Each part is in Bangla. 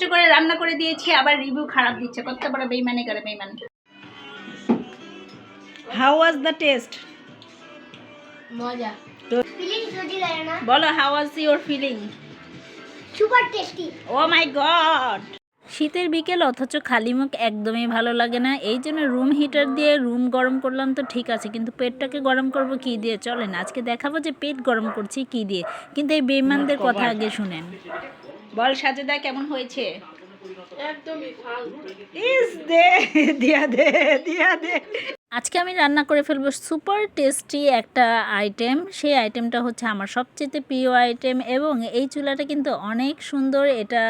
কষ্ট করে রান্না করে দিয়েছি আবার রিভিউ খারাপ দিচ্ছে। কত বড় বেইমানি করে বেইমান। হাউ ওয়াজ দ্য টেস্ট মজা। ফিলিং যদি না। বলো how was your feeling super tasty. Oh my God শীতের বিকেল অথচ খালি মুখ একদমই ভালো লাগে না। এই জন্য রুম হিটার দিয়ে রুম গরম করলাম তো ঠিক আছে কিন্তু পেটটাকে গরম করব কি দিয়ে? চলেন আজকে দেখাবো যে পেট গরম করছি কি দিয়ে। কিন্তু এই বেইমানদের কথা আগে শুনেন। বল সাজেদা কেমন হয়েছে? একদমই ফাল ইস দে দিয়া দে দিয়া দে। আজকে আমি রান্না করে ফেলব সুপার টেস্টি একটা আইটেম। সেই আইটেমটা হচ্ছে আমার সবচেয়ে প্রিয় আইটেম এবং এই চুলাটা কিন্তু অনেক সুন্দর। এটা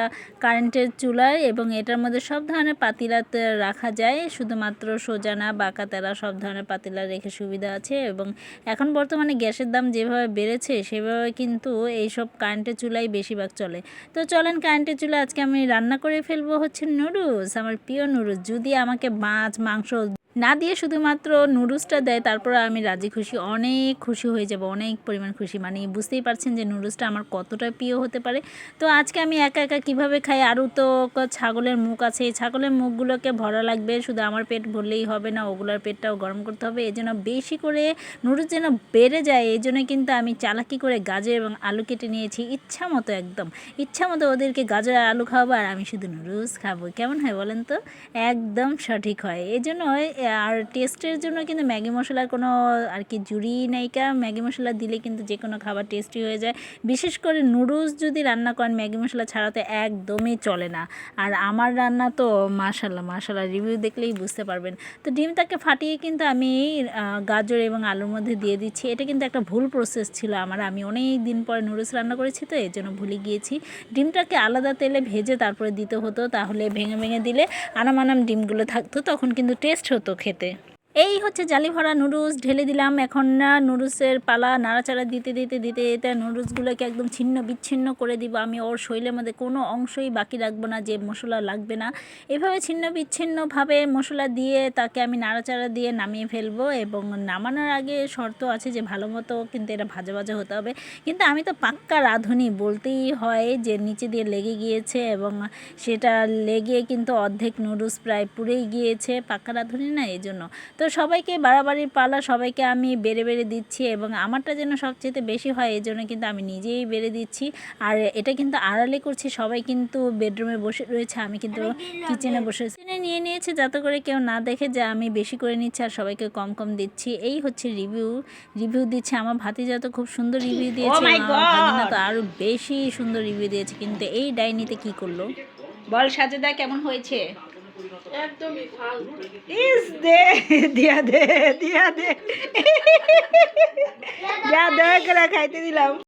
কারেন্টের চুলা এবং এটার মধ্যে সব ধরনের পাতিলাতে রাখা যায়। শুধুমাত্র সোজানা বাঁকা তেলা সব ধরনের পাতিলা রেখে সুবিধা আছে এবং এখন বর্তমানে গ্যাসের দাম যেভাবে বেড়েছে, সেভাবে কিন্তু এইসব কারেন্টের চুলাই বেশিরভাগ চলে। তো চলেন কারেন্টের চুলা আজকে আমি রান্না করে ফেলব হচ্ছে নুডলস। আমার প্রিয় নুডলস। যদি আমাকে মাছ, মাংস না দিয়ে শুধুমাত্র নুডলসটা দেয়, তারপর আমি রাজি খুশি, অনেক খুশি হয়ে যাব, অনেক পরিমাণ খুশি। মানে বুঝতেই পারছেন যে নুডলসটা আমার কতটা প্রিয় হতে পারে। তো আজকে আমি একা একা কীভাবে খাই? আরও তো ছাগলের মুখ আছে। এই ছাগলের মুখগুলোকে ভরা লাগবে, শুধু আমার পেট ভরলেই হবে না, ওগুলোর পেটটাও গরম করতে হবে। এই জন্য বেশি করে নুডলস যেন বেড়ে যায় এই জন্য কিন্তু আমি চালাকি করে গাজর এবং আলু কেটে নিয়েছি, ইচ্ছা মতো একদম। ইচ্ছা মতো ওদেরকে গাজর আর আলু খাওয়াবো, আর আমি শুধু নুডলস খাব। কেমন হয় বলেন তো? একদম সঠিক হয়। এই জন্য আর টেস্টের জন্য কিন্তু ম্যাগি মশলার কোনো আর কি জুড়ি নাইকা, ম্যাগি মশলা দিলে কিন্তু যে কোনো খাবার টেস্টি হয়ে যায়। বিশেষ করে নুডলস যদি রান্না করেন, ম্যাগি মশলা ছাড়াতে একদমই চলে না। আর আমার রান্না তো মাশাল্লাহ মাশাল্লাহ রিভিউ দেখলেই বুঝতে পারবেন। তো ডিমটাকে ফাটিয়ে কিন্তু আমি গাজর এবং আলুর মধ্যে দিয়ে দিচ্ছি। এটা কিন্তু একটা ভুল প্রসেস ছিল আমার। আমি অনেক দিন পরে নুডলস রান্না করেছি তো এর জন্য ভুলে গিয়েছি। ডিমটাকে আলাদা তেলে ভেজে তারপরে দিতে হতো। তাহলে ভেঙে ভেঙে দিলে আনাম আনাম ডিমগুলো থাকতো, তখন কিন্তু টেস্ট হতো খেতে। এই হচ্ছে জালি ভরা নুডলস, ঢেলে দিলাম। এখন না, নুডলসের পালা নাড়াচাড়া দিতে দিতে দিতে দিতে নুডলসগুলোকে একদম ছিন্ন বিচ্ছিন্ন করে দিব। আমি ওর শৈলের মধ্যে কোনো অংশই বাকি রাখব না, যে মশলা লাগবে না। এভাবে ছিন্ন বিচ্ছিন্নভাবে মশলা দিয়ে তাকে আমি নাড়াচাড়া দিয়ে নামিয়ে ফেলব এবং নামানোর আগে শর্ত আছে যে ভালো মতো কিন্তু এটা ভাজা ভাজা হতে হবে। কিন্তু আমি তো পাক্কা রাঁধুনি, বলতেই হয় যে নিচে দিয়ে লেগে গিয়েছে এবং সেটা লেগে কিন্তু অর্ধেক নুডলস প্রায় পুড়েই গিয়েছে, পাক্কা রাঁধুনি না, এই জন্য। তো সবাইকে বাড়াবাড়ির পালা সবাইকে আমি বেড়ে বেড়ে দিচ্ছি এবং আমারটা যেন সবচেয়ে বেশি হয় এই জন্য কিন্তু আমি নিজেই বেড়ে দিচ্ছি। আর এটা কিন্তু আড়ালে করছি সবাই কিন্তু বেডরুমে বসে রয়েছে আমি কিন্তু কিচেনে বসে কিচেনে নিয়ে নিয়েছে যাতে করে কেউ না দেখে যে আমি বেশি করে নিচ্ছি আর সবাইকে কম কম দিচ্ছি। এই হচ্ছে রিভিউ রিভিউ দিচ্ছে আমার ভাতিজা তো খুব সুন্দর রিভিউ দিয়েছে আমার ভাগিনা তো আরও বেশি সুন্দর রিভিউ দিয়েছে কিন্তু এই ডাইনিতে কি করল? বল সাজেদা কেমন হয়েছে? একদমই ফালতু। ইস দে দিয়া দে দিয়া দে। দিয়া দে করে খাইতে দিলাম।